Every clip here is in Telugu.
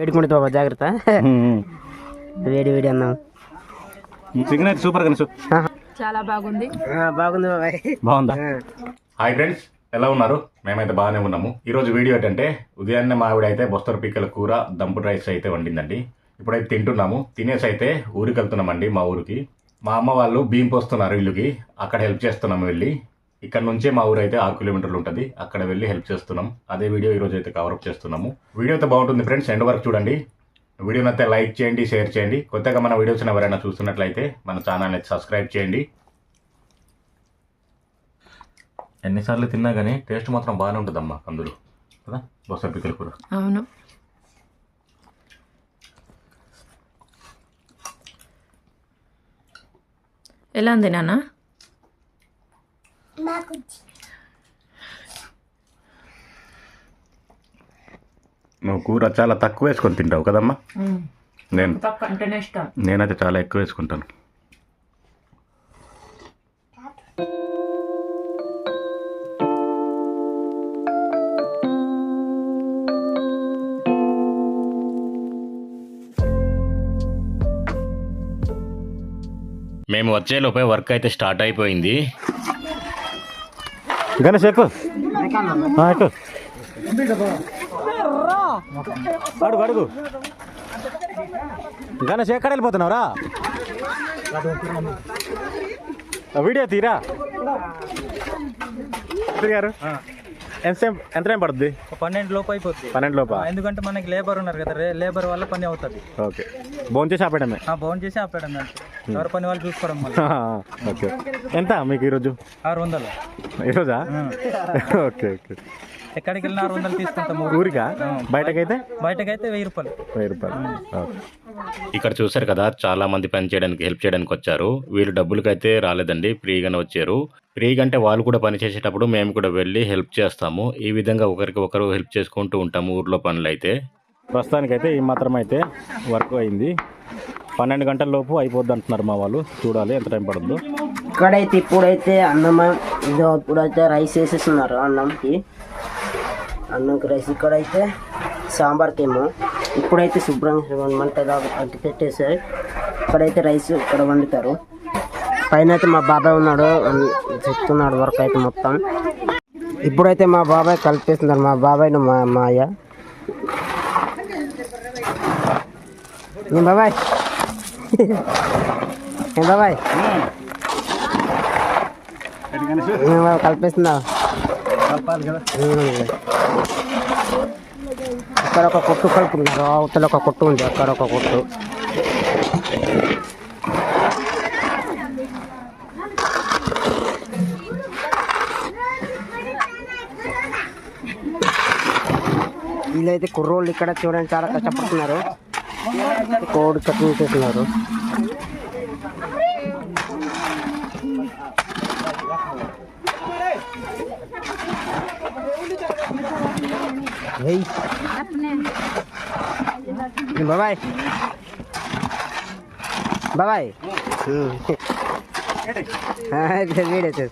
వేడుకుంటుంది బాబా జాగ్రత్త. వేడి వేడి అన్నాం. చికెన్ అయితే సూపర్ కనీసు చాలా బాగుంది. బాగుంది బాబాయ్. బాగుందా? హాయ్ ఫ్రెండ్స్ ఎలా ఉన్నారు? మేమైతే బాగానే ఉన్నాము. ఈ రోజు వీడియో ఏంటంటే ఉదయాన్నే మా ఆవిడ అయితే బొస్తర పీకల కూర దంపుడు రైస్ అయితే వండిందండి. ఇప్పుడైతే తింటున్నాము. తినేసి అయితే ఊరికి వెళ్తున్నామండి మా ఊరికి. మా అమ్మ వాళ్ళు బియ్యం పోస్తున్నారు ఇల్లుకి. అక్కడ హెల్ప్ చేస్తున్నాము వెళ్ళి. ఇక్కడ నుంచే మా ఊరు అయితే ఆరు కిలోమీటర్లు ఉంటుంది. అక్కడ వెళ్ళి హెల్ప్ చేస్తున్నాం. అదే వీడియో ఈ రోజు అయితే కవరప్ చేస్తున్నాము. వీడియో అయితే బాగుంటుంది ఫ్రెండ్స్ ఎండ్ వరకు చూడండి. వీడియోని అయితే లైక్ చేయండి షేర్ చేయండి. కొత్తగా మన వీడియోస్ ఎవరైనా చూస్తున్నట్లయితే మన ఛానల్ని అయితే సబ్స్క్రైబ్ చేయండి. ఎన్నిసార్లు తిన్నా కానీ టేస్ట్ మాత్రం బాగానే ఉంటుందమ్మా అందులో. కదా? బొస పిక్కల కూర అవును. ఎలా ఉంది నాన్న? కూర చాలా తక్కువ వేసుకొని తింటావు కదమ్మా? నేను నేనైతే చాలా ఎక్కువ వేసుకుంటాను. మేము వచ్చేలోపే వర్క్ అయితే స్టార్ట్ అయిపోయింది. గణేష్ ఎక్కు ఎక్కు అడుగు అడుగు. గణేష్ ఎక్కడ వెళ్ళిపోతున్నావురా? వీడియో తీరా? గారు ఎంత ఎంత టైం పడుద్ది? పన్నెండు లోపు అయిపోద్ది. పన్నెండు లోప? ఎందుకంటే మనకి లేబర్ ఉన్నారు కదా రే- లేబర్ వల్ల పని అవుతుంది. ఓకే. భోంచేసి ఆపేయడమే? ఆ బౌన్ చేసి ఆపేయడం అంతే. ఎవరి పని వాళ్ళు చూసుకోవడం ఓకే. ఎంత మీకు ఈరోజు? ఆరు వందలు. ఈరోజా? Okay okay. ఎక్కడికి వెళ్ళినా ఆరు వందలు తీసుకుంటాము ఊరికా? బయటకైతే? బయటకైతే? వెయ్యి రూపాయలు. వెయ్యి రూపాయలు. ఇక్కడ చూసారు కదా చాలా మంది పని చేయడానికి హెల్ప్ చేయడానికి వచ్చారు. వీళ్ళు డబ్బులకైతే రాలేదండి ఫ్రీగానే వచ్చారు. ఫ్రీగా అంటే వాళ్ళు కూడా పని చేసేటప్పుడు మేము కూడా వెళ్ళి హెల్ప్ చేస్తాము. ఈ విధంగా ఒకరికి ఒకరు హెల్ప్ చేసుకుంటూ ఉంటాము ఊర్లో పనులు అయితే ప్రస్తుతానికైతే ఈ మాత్రం అయితే వర్క్ అయింది. పన్నెండు గంటల లోపు అయిపోద్ది అంటున్నారు మా వాళ్ళు. చూడాలి ఎంత టైం పడుతుందో ఇక్కడైతే ఇప్పుడైతే అన్నం ఇదో ఇప్పుడైతే రైస్ వేసేస్తున్నారు అన్నంకి. అన్నంకి రైస్ ఇక్కడైతే సాంబార్కి ఏమో ఇప్పుడైతే శుభ్రంగా మంట అట్టి పెట్టేసారు ఇక్కడైతే రైస్ ఇక్కడ వండుతారు. పైన అయితే మా బాబాయ్ ఉన్నాడు చెప్తున్నాడు వర్క్ అయితే మొత్తం. ఇప్పుడైతే మా బాబాయ్ కలిపేస్తున్నారు. మా బాబాయ్ మా మాయ. ఏం బాబాయ్? ఏం బాబాయ్? ఏం బాబాయ్ కలిపేస్తున్నావు? అక్కడ ఒక కొట్టు కలుపుకున్నారు అవతల ఒక కొట్టు ఉంది అక్కడ ఒక కొట్టు. వీళ్ళైతే కుర్రోళ్ళు ఇక్కడ చూడడానికి చాలా కష్టపడుతున్నారు. కోడి కటింగ్ చేస్తున్నారు Đi. Nhìn bye bye. Bye bye. Ừ. હા એટલે વેડે છે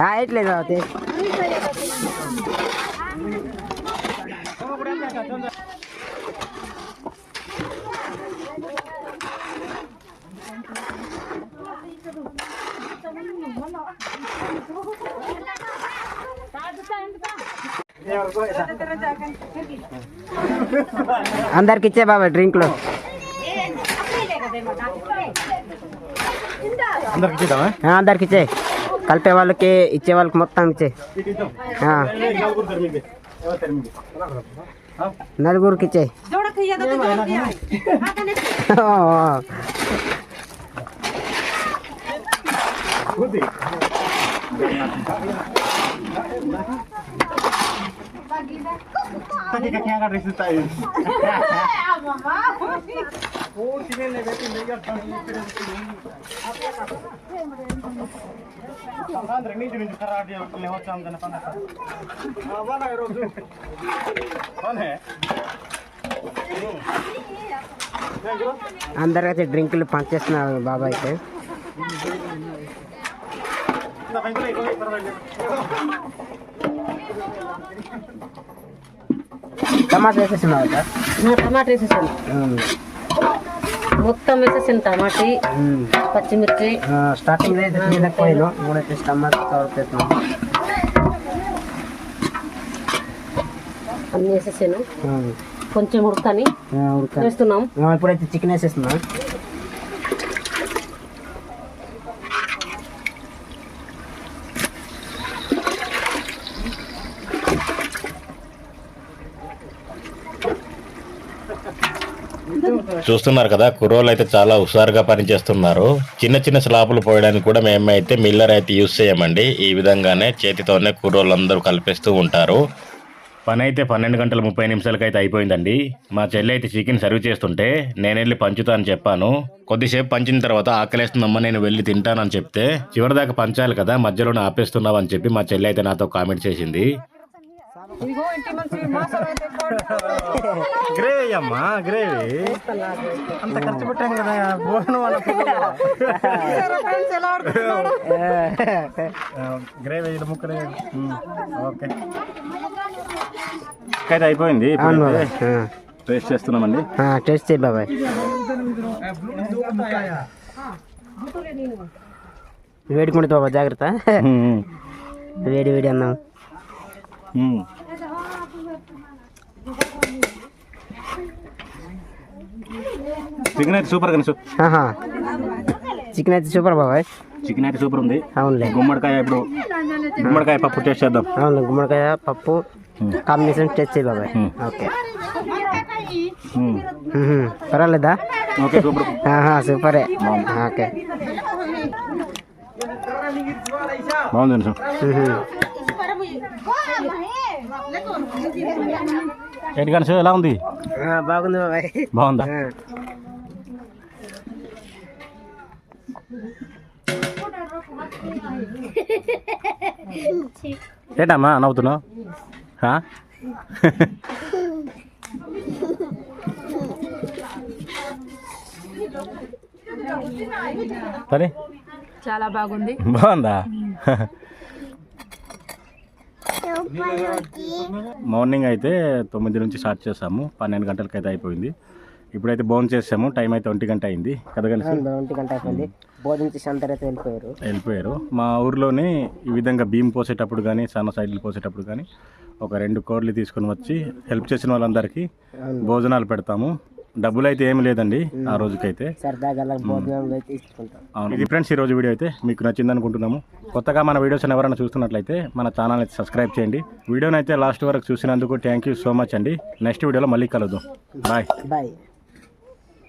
હા એટલે જ આવતી అందరికి ఇచ్చే బాబా డ్రింక్లు అందరికి ఇచ్చే. కలిపే వాళ్ళకి ఇచ్చే వాళ్ళకి మొత్తం ఇచ్చే. నలుగురికి ఇచ్చే. అందరికైతే డ్రింకులు పంచేస్తున్నారు బాబా అయితే టమాటా వేసేస్తున్నావు కదా టమాటా వేసేసాను. మొత్తం వేసేసాను టమాటీ. పచ్చిమిర్చి. స్టార్టింగ్ అయితే పోయాను ఇప్పుడైతే టమాటా కవర్ పెడుతున్నాం అన్నీ వేసేసాను. కొంచెం ఉడకని వేస్తున్నాం. ఇప్పుడైతే చికెన్ వేసేస్తున్నాం. చూస్తున్నారు కదా కుర్రోళ్ళు అయితే చాలా హుషారుగా పనిచేస్తున్నారు. చిన్న చిన్న స్లాపులు పోయడానికి కూడా మేమైతే మిల్లర్ అయితే యూస్ చేయమండి. ఈ విధంగానే చేతితోనే కుర్రోళ్ళందరూ కలిపేస్తూ ఉంటారు. పని అయితే పన్నెండు గంటల ముప్పై నిమిషాలకి అయితే అయిపోయిందండి. మా చెల్లి అయితే చికెన్ సర్వ్ చేస్తుంటే నేను వెళ్ళి పంచుతా అని చెప్పాను. కొద్దిసేపు పంచిన తర్వాత ఆకలేస్తుందమ్మా నేను వెళ్ళి తింటానని చెప్తే చివరిదాకా పంచాలి కదా మధ్యలోనే ఆపేస్తున్నావు? అని చెప్పి మా చెల్లి అయితే నాతో కామెంట్ చేసింది. గ్రేవీ అమ్మా గ్రేవీ. అంత ఖర్చు పెట్టాం కదా భోజనం వాళ్ళ గ్రేవీ ముక్కలు. ఓకే. అయితే అయిపోయింది టేస్ట్ చేస్తున్నామండి. టేస్ట్ చేయి బాబాయ్. వేడుకుంటే బాబా జాగ్రత్త. వేడి వేడి అన్నాం. చికెన్ అయితే సూపర్ కనీసు. చికెన్ అయితే సూపర్ బాబాయ్. చికెన్ అయితే సూపర్ ఉంది. అవునులే. గుమ్మడికాయ ఇప్పుడు గుమ్మడికాయ పప్పు టేస్ట్ చేద్దాం. అవును గుమ్మడికాయ పప్పు కాంబినేషన్ టేస్ట్ చేయి బాబాయ్. Hmm. ఓకే మ్మ్. పర్వాలేదా? ఓకే సూపర్ సూపరే ఓకే బాగుంది. ఏంటి కనీసు ఎలా ఉంది? బాగుంది బాబాయ్. బాగుందా. ఏంటమ్మా నవ్వుతున్నావు? హా? సరే చాలా బాగుంది. బాగుందా? మార్నింగ్ అయితే తొమ్మిది నుంచి స్టార్ట్ చేసాము. పన్నెండు గంటలకి అయితే అయిపోయింది. ఇప్పుడైతే భోజనం చేసాము. టైం అయితే ఒంటి గంట అయింది. కదా కలిసి? అవును, ఒంటి గంట అయిపోయింది. భోజనం చేసి అందరూ అయితే వెళ్ళిపోయారు. వెళ్ళిపోయారు. మా ఊర్లోనే ఈ విధంగా భీమ్ పోసేటప్పుడు కానీ సన్న సైడ్లు పోసేటప్పుడు కానీ ఒక రెండు కోడ్లు తీసుకొని వచ్చి హెల్ప్ చేసిన వాళ్ళందరికీ భోజనాలు పెడతాము. డబ్బులు అయితే ఏమి లేదండి ఆ రోజుకైతే. ఇది ఫ్రెండ్స్ ఈ రోజు వీడియో అయితే మీకు నచ్చింది అనుకుంటున్నాము. కొత్తగా మన వీడియోస్ ఎవరైనా చూస్తున్నట్లయితే మన ఛానల్ అయితే సబ్స్క్రైబ్ చేయండి. వీడియోని అయితే లాస్ట్ వరకు చూసినందుకు థ్యాంక్ యూ సో మచ్ అండి. నెక్స్ట్ వీడియోలో మళ్ళీ కలుద్దాం. బాయ్. బాయ్.